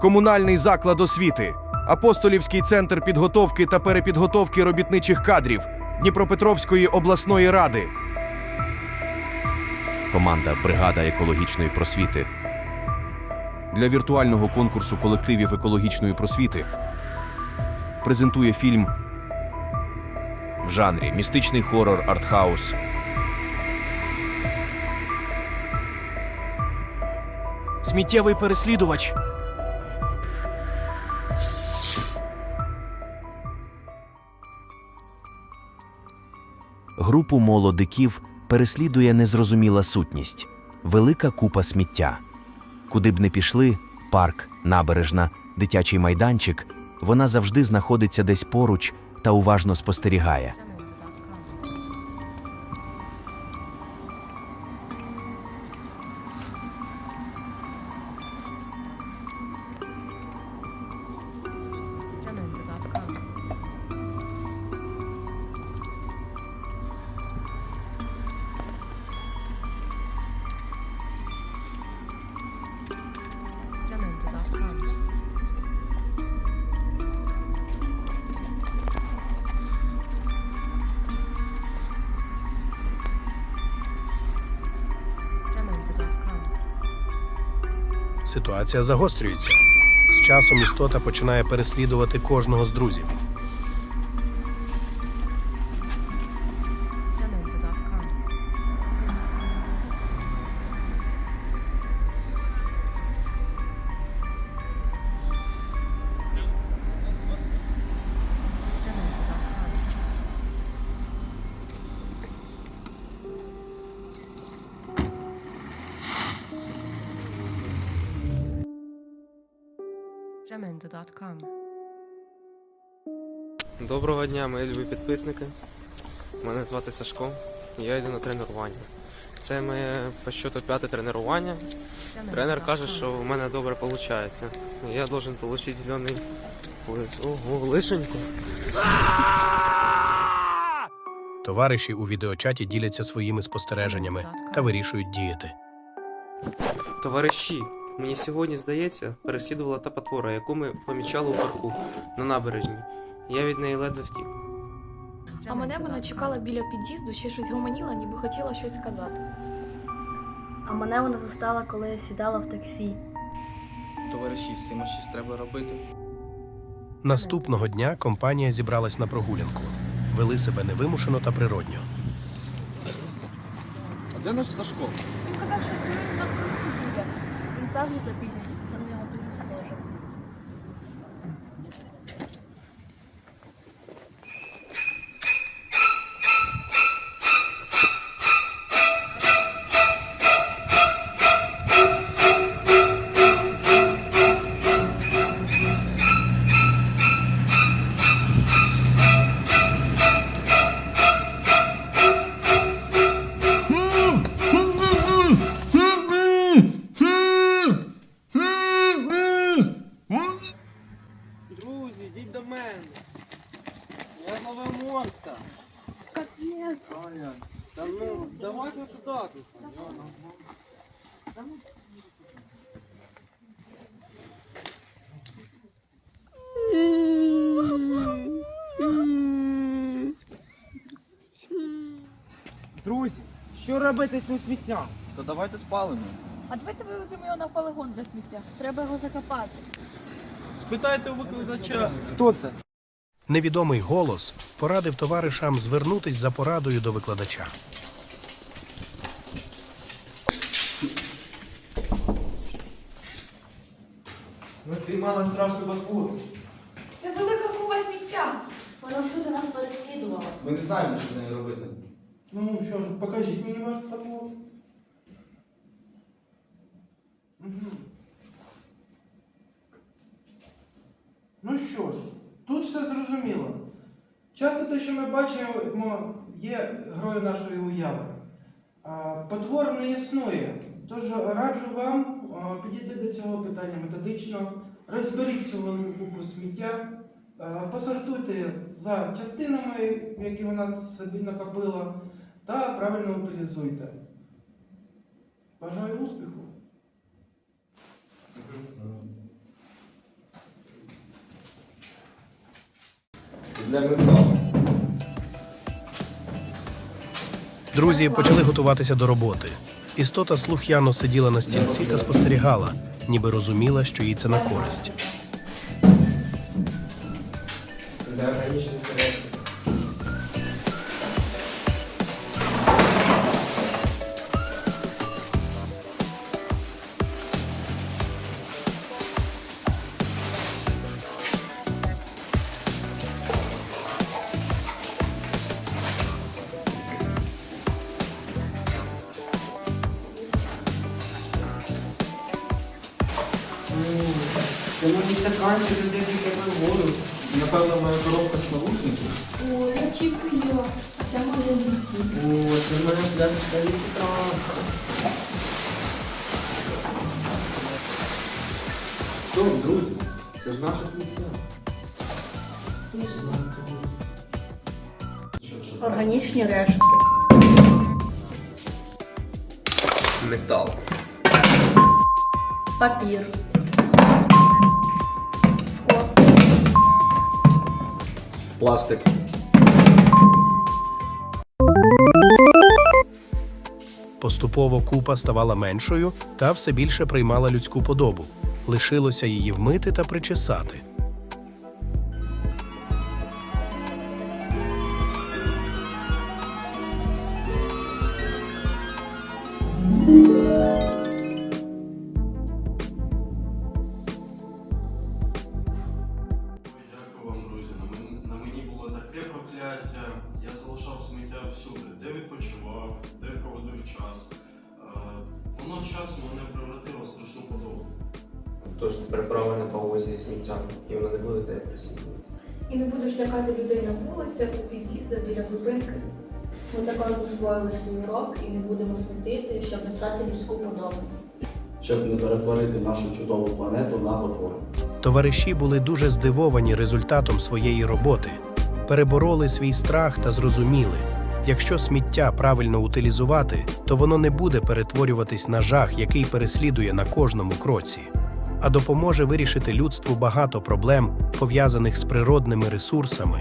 комунальний заклад освіти, Апостолівський центр підготовки та перепідготовки робітничих кадрів Дніпропетровської обласної ради. Команда Бригада екологічної просвіти. Для віртуального конкурсу колективів екологічної просвіти презентує фільм В жанрі містичний хорор артхаус. Сміттєвий переслідувач. Групу молодиків переслідує незрозуміла сутність велика купа сміття. Куди б не пішли парк, набережна, дитячий майданчик вона завжди знаходиться десь поруч та уважно спостерігає. Ситуація загострюється. З часом істота починає переслідувати кожного з друзів. Jamendo.com. Доброго дня, мої любі підписники. Мене звати Сашко. Я йду на тренування. Це моє по щоту п'яте тренування. Тренер каже, що в мене добре виходить. Я должен отримати зелений лиш. Ого, лишенько. Товариші у відеочаті діляться своїми спостереженнями та вирішують діяти. Товариші, мені сьогодні здається, переслідувала та потвора, яку ми помічали у парку на набережній. Я від неї ледве втік. А мене вона чекала біля під'їзду, ще щось гомоніла, ніби хотіла щось сказати. А мене вона застала, коли я сідала в таксі. Товариші, з цим щось треба робити. Наступного дня компанія зібралась на прогулянку. Вели себе невимушено та природньо. А де наш Сашко? Він казав, що скоро на буде. Він завжди запізнюється, це йдіть до мене. Я зловив монстра. Капець. Та ну, давайте питатися. Друзі, що робити з цим сміттям? То давайте спалимо. А давайте вивеземо його на полигон для сміття. Треба його закопати. Спитайте у викладача. Хто це? Невідомий голос порадив товаришам звернутись за порадою до викладача. Ми піймали страшну батву. Це велика купа сміття. Вона всюди нас переслідувала. Ми не знаємо, що з нею робити. Ну що ж, покажіть мені вашу фото. Ну що ж, тут все зрозуміло. Часто те, що ми бачимо, є грою нашої уяви. Потвор не існує. Тож раджу вам підійти до цього питання методично, розберіть цю велику купу сміття, посортуйте за частинами, які вона собі накопила, та правильно утилізуйте. Бажаю успіху! Для ментала. Друзі почали готуватися до роботи. Істота слух'яно сиділа на стільці та спостерігала, ніби розуміла, що їй це на користь. Для органічних стаканчик, з яких воду. Напевно, моя коробка з наушників. О, я чіпси їла. Я можу бійти. О, це в мене пляшка лісика. Стоп, друзі, це ж наше сміття. Органічні рештки. Метал. Папір. Пластик. Поступово купа ставала меншою та все більше приймала людську подобу. Лишилося її вмити та причесати. Таке прокляття. Я залишав сміття всюди, де відпочивав, де проводив час. Е, Воно часом мене превратило в страшну подобу. Тож тепер право на повозі сміття, і воно не буде тебе присідувати. І не будеш лякати людей на вулицях, у під'їздах, біля зупинки. Ми також засвоїли свій урок і не будемо смітити, щоб не втратити людську подобу. Щоб не перетворити нашу чудову планету на потвору. Товариші були дуже здивовані результатом своєї роботи, перебороли свій страх та зрозуміли, якщо сміття правильно утилізувати, то воно не буде перетворюватись на жах, який переслідує на кожному кроці, а допоможе вирішити людству багато проблем, пов'язаних з природними ресурсами